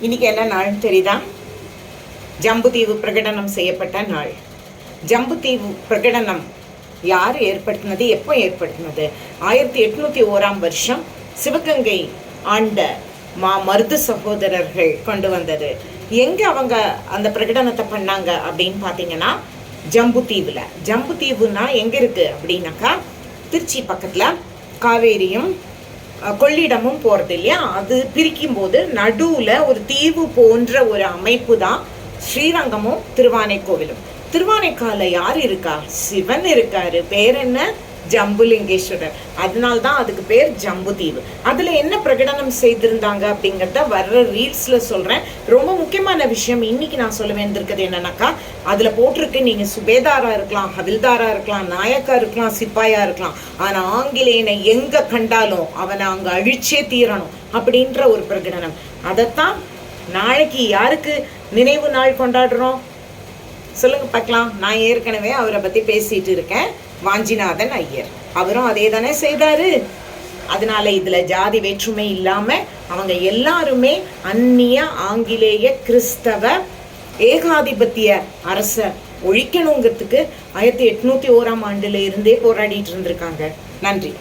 இன்னைக்கு என்ன நாள் தெரியுதா? ஜம்புதீவு பிரகடனம் செய்யப்பட்ட நாள். ஜம்புதீவு பிரகடனம் யார் ஏற்படுத்தினது? எப்போ ஏற்படுத்தினது? ஆயிரத்தி எட்நூத்தி ஓராம் வருஷம் சிவகங்கை ஆண்ட மா மருது சகோதரர்கள் கொண்டு வந்தது. எங்க அவங்க அந்த பிரகடனத்தை பண்ணாங்க அப்படின்னு பார்த்தீங்கன்னா ஜம்புதீவுல ஜம்புதீவுனா எங்க இருக்கு அப்படின்னாக்கா திருச்சி பக்கத்துல காவேரியும் கொள்ளிடமும் போறது இல்லையா அது பிரிக்கும் போது நடுவுல ஒரு தீவு போன்ற ஒரு அமைப்பு தான் ஸ்ரீரங்கமும் திருவானைக்கோவிலும். திருவானைக்கால யார் இருக்கா? சிவன் இருக்காரு. பேர் என்ன? ஜம்புலிங்கேஸ்வரர். அதனால தான் அதுக்கு பேர் ஜம்புதீவு. அதுல என்ன பிரகடனம் செய்திருந்தாங்க அப்படிங்கறத வர்ற ரீல்ஸ்ல சொல்றேன். ரொம்ப முக்கியமான விஷயம் இன்னைக்கு நான் சொல்ல வேண்டியிருக்கிறது என்னன்னாக்கா அதுல போட்டிருக்கு நீங்க சுபேதாரா இருக்கலாம் ஹவில்தாரா இருக்கலாம் நாயக்கா இருக்கலாம் சிப்பாயா இருக்கலாம். ஆனா ஆங்கிலேயனை எங்க கண்டாலும் அவனை அங்க அழிச்சே தீரணும் அப்படின்ற ஒரு பிரகடனம். அதைத்தான் நாளைக்கு யாருக்கு நினைவு நாள் கொண்டாடுறோம்? சொல்லுங்க பார்க்கலாம். நான் ஏற்கனவே அவரை பத்தி பேசிட்டு இருக்கேன். வாஞ்சிநாதன் ஐயர். அவரும் அதே தானே செய்தாரு. அதனால இதுல ஜாதி வேற்றுமை இல்லாம அவங்க எல்லாருமே அந்நிய ஆங்கிலேய கிறிஸ்தவ ஏகாதிபத்திய அரச ஒழிக்கணுங்கிறதுக்கு ஆயிரத்தி எட்நூத்தி ஓராம் ஆண்டுல இருந்தே போராடிட்டு இருந்திருக்காங்க. நன்றி.